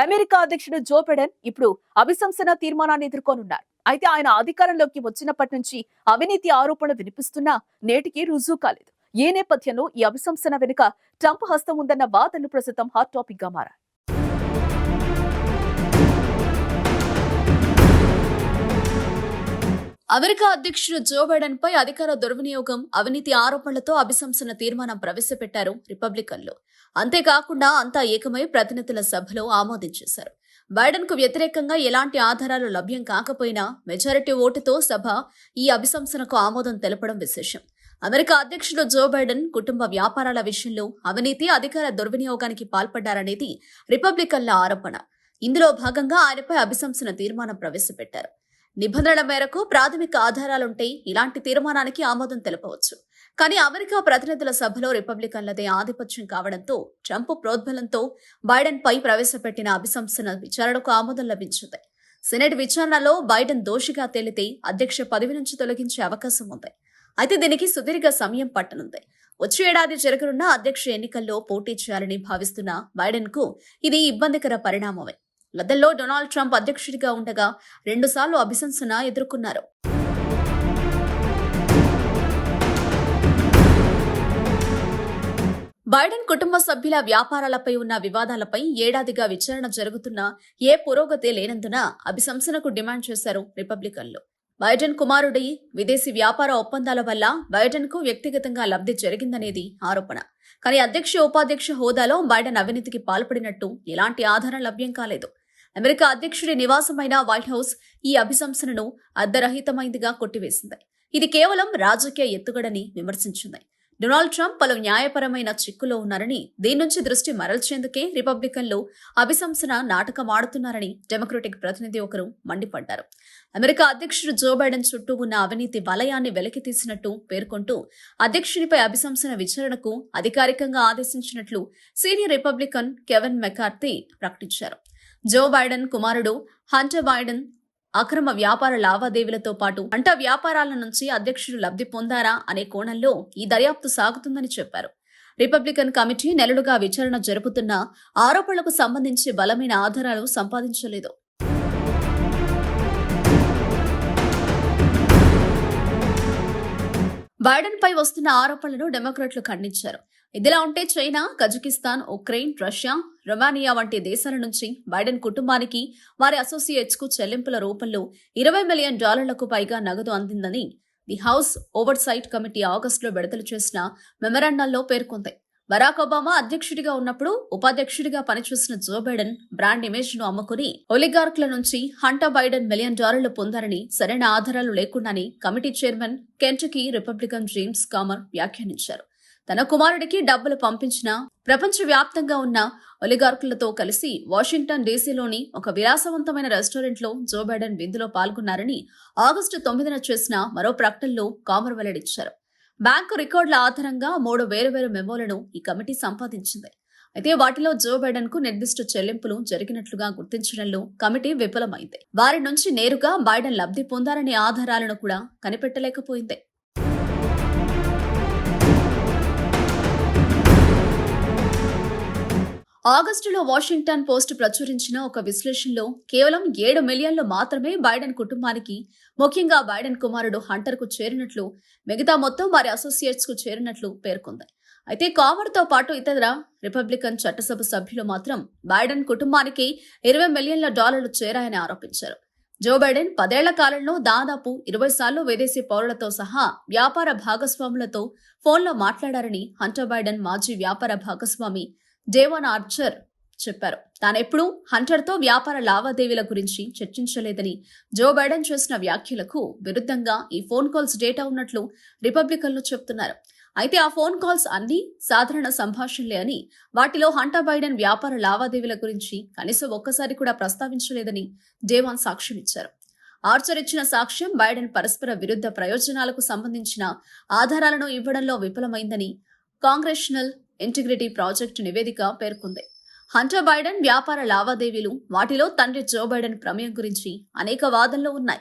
America అధ్యక్షుడు Joe Biden ఇప్పుడు అభిశంసన తీర్మానాన్ని ఎదుర్కొనున్నారు. అయితే ఆయన అధికారంలోకి వచ్చినప్పటి నుంచి అవినీతి ఆరోపణలు వినిపిస్తున్నా నేటికి రుజువు కాలేదు. ఈ నేపథ్యంలో ఈ అభిశంసన వెనుక ట్రంప్ హస్తం ఉందన్న వాదనలు ప్రస్తుతం హాట్ టాపిక్గా మారాయి. అమెరికా అధ్యక్షుడు జో బైడెన్ పై అధికార దుర్వినియోగం అవినీతి ఆరోపణలతో అభిశంసన తీర్మానం ప్రవేశపెట్టారు రిపబ్లికన్లు. అంతేకాకుండా అంతా ఏకమై ప్రతినిధుల సభలో ఆమోదించేశారు బైడెన్కు వ్యతిరేకంగా ఎలాంటి ఆధారాలు లభ్యం కాకపోయినా మెజారిటీ ఓటుతో సభ ఈ అభిశంసనకు ఆమోదం తెలపడం విశేషం. అమెరికా అధ్యక్షుడు జో బైడెన్ కుటుంబ వ్యాపారాల విషయంలో అవినీతి అధికార దుర్వినియోగానికి పాల్పడ్డారనేది రిపబ్లికన్ల ఆరోపణ. ఇందులో భాగంగా ఆయనపై అభిశంసన తీర్మానం ప్రవేశపెట్టారు. నిబంధనల మేరకు ప్రాథమిక ఆధారాలుంటే ఇలాంటి తీర్మానానికి ఆమోదం తెలపవచ్చు. కానీ అమెరికా ప్రతినిధుల సభలో రిపబ్లికన్లదే ఆధిపత్యం కావడంతో ట్రంప్ ప్రోద్బలంతో బైడెన్ పై ప్రవేశపెట్టిన అభిశంసన విచారణకు ఆమోదం లభించింది. సెనెట్ విచారణలో బైడెన్ దోషిగా తేలితే అధ్యక్ష పదవి నుంచి తొలగించే అవకాశం ఉంది. అయితే దీనికి సుదీర్ఘ సమయం పట్టనుంది. వచ్చే ఏడాది జరగనున్న అధ్యక్ష ఎన్నికల్లో పోటీ చేయాలని భావిస్తున్న బైడెన్కు ఇది ఇబ్బందికర పరిణామమే. గతంలో డొనాల్డ్ ట్రంప్ అధ్యక్షుడిగా ఉండగా రెండుసార్లు అభిశంసన ఎదుర్కొన్నారు. బైడెన్ కుటుంబ సభ్యుల వ్యాపారాలపై ఉన్న వివాదాలపై ఏడాదిగా విచారణ జరుగుతున్నా ఏ పురోగతి లేనందున అభిశంసనకు డిమాండ్ చేశారు రిపబ్లికన్లు. బైడెన్ కుమారుడి విదేశీ వ్యాపార ఒప్పందాల వల్ల బైడెన్కు వ్యక్తిగతంగా లబ్ధి జరిగిందనేది ఆరోపణ. కానీ అధ్యక్ష ఉపాధ్యక్ష హోదాలో బైడెన్ అవినీతికి పాల్పడినట్టు ఎలాంటి ఆధారం లభ్యం కాలేదు. అమెరికా అధ్యక్షుడి నివాసమైన వైట్ హౌస్ ఈ అభిశంసనను అర్ధరహితమైందిగా కొట్టివేసింది. ఇది కేవలం రాజకీయ ఎత్తుగడని విమర్శించింది. డొనాల్డ్ ట్రంప్ పలు న్యాయపరమైన చిక్కులో ఉన్నారని దీని నుంచి దృష్టి మరల్చేందుకే రిపబ్లికన్లు అభిశంసన నాటకం ఆడుతున్నారని డెమోక్రటిక్ ప్రతినిధి ఒకరు మండిపడ్డారు. అమెరికా అధ్యక్షుడు జో బైడెన్ చుట్టూ ఉన్న అవినీతి వలయాన్ని వెలికి తీసినట్టు పేర్కొంటూ అధ్యక్షునిపై అభిశంసన విచారణకు అధికారికంగా ఆదేశించినట్లు సీనియర్ రిపబ్లికన్ కెవెన్ మెకార్తీ ప్రకటించారు. జో బైడెన్ కుమారుడు హంటర్ బైడెన్ అక్రమ వ్యాపార లావాదేవీలతో పాటు పంట వ్యాపారాల నుంచి అధ్యక్షుడు లబ్ధి పొందారా అనే కోణంలో ఈ దర్యాప్తు సాగుతుందని చెప్పారు. రిపబ్లికన్ కమిటీ నెలలుగా విచారణ జరుపుతున్న ఆరోపణలకు సంబంధించి బలమైన ఆధారాలు సంపాదించలేదు. బైడెన్ పై వస్తున్న ఆరోపణలను డెమోక్రాట్లు ఖండించారు. ఇదిలా ఉంటే China Kazakhstan Ukraine Russia Romania వంటి దేశాల నుంచి బైడెన్ కుటుంబానికి వారి అసోసియేట్స్కు చెల్లింపుల రూపంలో ఇరవై మిలియన్ డాలర్లకు పైగా నగదు అందిందని the house over site committee ఆగస్టులో విడుదల చేసిన మెమరాండంలో పేర్కొంది. బరాక్ ఒబామా అధ్యక్షుడిగా ఉన్నప్పుడు ఉపాధ్యక్షుడిగా పనిచేసిన జో బైడెన్ బ్రాండ్ ఇమేజ్ను అమ్ముకుని ఒలిగార్క్ల నుంచి హంటా బైడెన్ మిలియన్ డాలర్లు పొందారని సరైన ఆధారాలు లేకుండానే committee chairman Kentucky Republican James Comer వ్యాఖ్యానించారు. తన కుమారుడికి డబ్బులు పంపించిన ప్రపంచవ్యాప్తంగా ఉన్న ఒలిగార్కులతో కలిసి వాషింగ్టన్ డీసీలోని ఒక విలాసవంతమైన రెస్టారెంట్లో జో బైడెన్ విందులో పాల్గొన్నారని ఆగస్టు తొమ్మిదిన చేసిన మరో ప్రకటనలో కామర్ వెల్లడించారు. బ్యాంకు రికార్డుల ఆధారంగా మూడు వేరువేరు మెమోలను ఈ కమిటీ సంపాదించింది. అయితే వాటిలో జో బైడెన్కు నిర్దిష్ట చెల్లింపులు జరిగినట్లుగా గుర్తించడంలో కమిటీ విఫలమైంది. వారి నుంచి నేరుగా బైడెన్ లబ్ధి పొందారనే ఆధారాలను కూడా కనిపెట్టలేకపోయింది. ఆగస్టులో వాషింగ్టన్ పోస్ట్ ప్రచురించిన ఒక విశ్లేషణలో కేవలం ఏడు మిలియన్లు మాత్రమే బైడెన్ కుటుంబానికి ముఖ్యంగా బైడెన్ కుమారుడు హంటర్కు చేరినట్లు మిగతా మొత్తం వారి అసోసియేట్స్కు చేరినట్లు పేర్కొంది. అయితే కామర్తో పాటు ఇతర రిపబ్లికన్ చట్టసభ సభ్యులు మాత్రం బైడెన్ కుటుంబానికి ఇరవై మిలియన్ల డాలర్లు చేరాయని ఆరోపించారు. జో బైడెన్ పదేళ్ళ కాలంలో దాదాపు ఇరవై సార్లు విదేశీ పౌరులతో సహా వ్యాపార భాగస్వాములతో ఫోన్లో మాట్లాడారని హంటర్ బైడెన్ మాజీ వ్యాపార భాగస్వామి డేవన్ ఆర్చర్ చెప్పారు. తానెప్పుడూ హంటర్తో వ్యాపార లావాదేవీల గురించి చర్చించలేదని జో బైడెన్ చేసిన వ్యాఖ్యలకు విరుద్ధంగా ఈ ఫోన్ కాల్స్ డేటా ఉన్నట్లు రిపబ్లికన్లు చెప్తున్నారు. అయితే ఆ ఫోన్ కాల్స్ అన్ని సాధారణ సంభాషణలే అని వాటిలో హంటర్ బైడెన్ వ్యాపార లావాదేవీల గురించి కనీసం ఒక్కసారి కూడా ప్రస్తావించలేదని డేవాన్ సాక్ష్యం ఇచ్చారు. ఆర్చర్ ఇచ్చిన సాక్ష్యం బైడెన్ పరస్పర విరుద్ధ ప్రయోజనాలకు సంబంధించిన ఆధారాలను ఇవ్వడంలో విఫలమైందని కాంగ్రెషనల్ ఇంటిగ్రిటీ ప్రాజెక్టు నివేదిక పేర్కొంది. హంటర్ బైడెన్ వ్యాపార లావాదేవీలు వాటిలో తండ్రి జో బైడెన్ ప్రమేయం గురించి అనేక వాదనలు ఉన్నాయి.